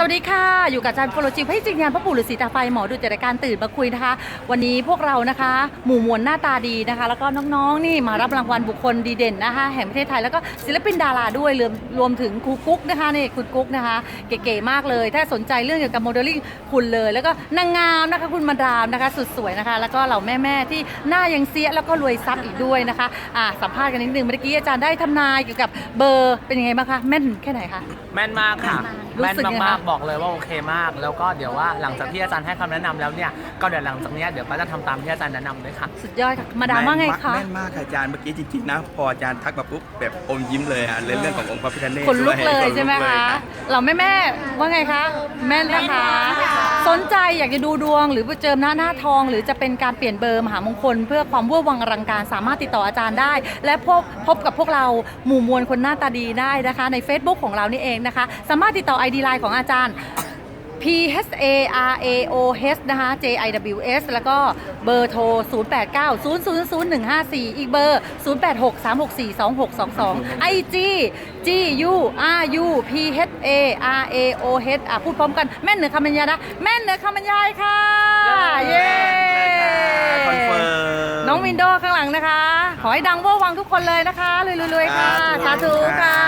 สวัสดีค่ะ อยู่กับอาจารย์โฟโลจิพระจริงยานพระปู่ฤาษีตาไฟหมอดูจัดรายการตื่นมาคุยนะคะ วันนี้พวกเรานะคะ หมู่มวลหน้าตาดีนะคะ แล้วก็น้องๆนี่มารับรางวัลบุคคลดีเด่นนะคะ แห่งประเทศไทยแล้วก็ศิลปินดาราด้วยรวมรวมถึงครูกุ๊กนะคะนี่คุณกุ๊กนะคะ เก๋ๆมากเลย ถ้าสนใจเรื่องเกี่ยวกับโมเดลลิ่งคุณเลย แล้วก็นางงามนะคะคุณมาดามนะคะสุดสวยนะคะ แล้วก็เหล่าแม่ๆที่หน้ายังเสียแล้วก็รวยทรัพย์อีกด้วยนะคะอะสัมภาษณ์กันนิดนึงเมื่อกี้อาจารย์ได้ทำนายเกี่ยวกับเบอร์เป็นยังไงบ้างคะแม่นแค่ไหนคะแม่นมากค่ะรู้แม่นสึกไงมากคะๆบอกเลยว่าโอเคมาก แล้วก็เดี๋ยวว่าหลังจากที่อาจารย์ให้คำแนะนำแล้วเนี่ยก็เดี๋ยวหลังจากเนี้ยเดี๋ยวก็จะทำตามที่อาจารย์แนะนำด้วยค่ะ สุดยอดค่ะ มาดามว่าไงคะ แม่นมากค่ะอาจารย์เมื่อกี้จริงๆนะ พออาจารย์ทักมาปุ๊บแบบอมยิ้มเลยอะเรื่องเรื่องขององค์พระพิฆเนศคนลุกด้วเลยขนใช่ไหมเลยคะรับเราแม่แม่ๆว่าไงคะ แม่นนะคะ สนใจอยากจะดูดวง หรือเจิมหน้าหน้าทอง หรือจะเป็นการเปลี่ยนเบอร์มหามงคล เพื่อความเวอร์วังอลังการสามารถติดต่ออาจารย์ได้ และพบพบกับพวกเราหมู่มวลคนหน้าตาดีได้นะคะ ใน Facebook ของเรานี่เองนะคะ สามารถติดต่อ ID ไลน์ของอาจารย์ P H A R A O H นะคะ J I W S แล้วก็เบอร์โทร 0 8 9 0 0 0 1 5 4 อีกเบอร์ 0 8 6 3 6 4 2 6 2 2 IG G U R U P H A R A O H อะพูดพร้อมกันแม่นเหนือคำบรรยายนะ แม่นเหนือคำบรรยายค่ะ เย้คอนเฟิร์มน้องวินโดว์ข้างหลังนะคะ ขอให้ดังเวอร์วังทุกคนเลยนะคะรวยๆๆค่ะ สาธุค่ะ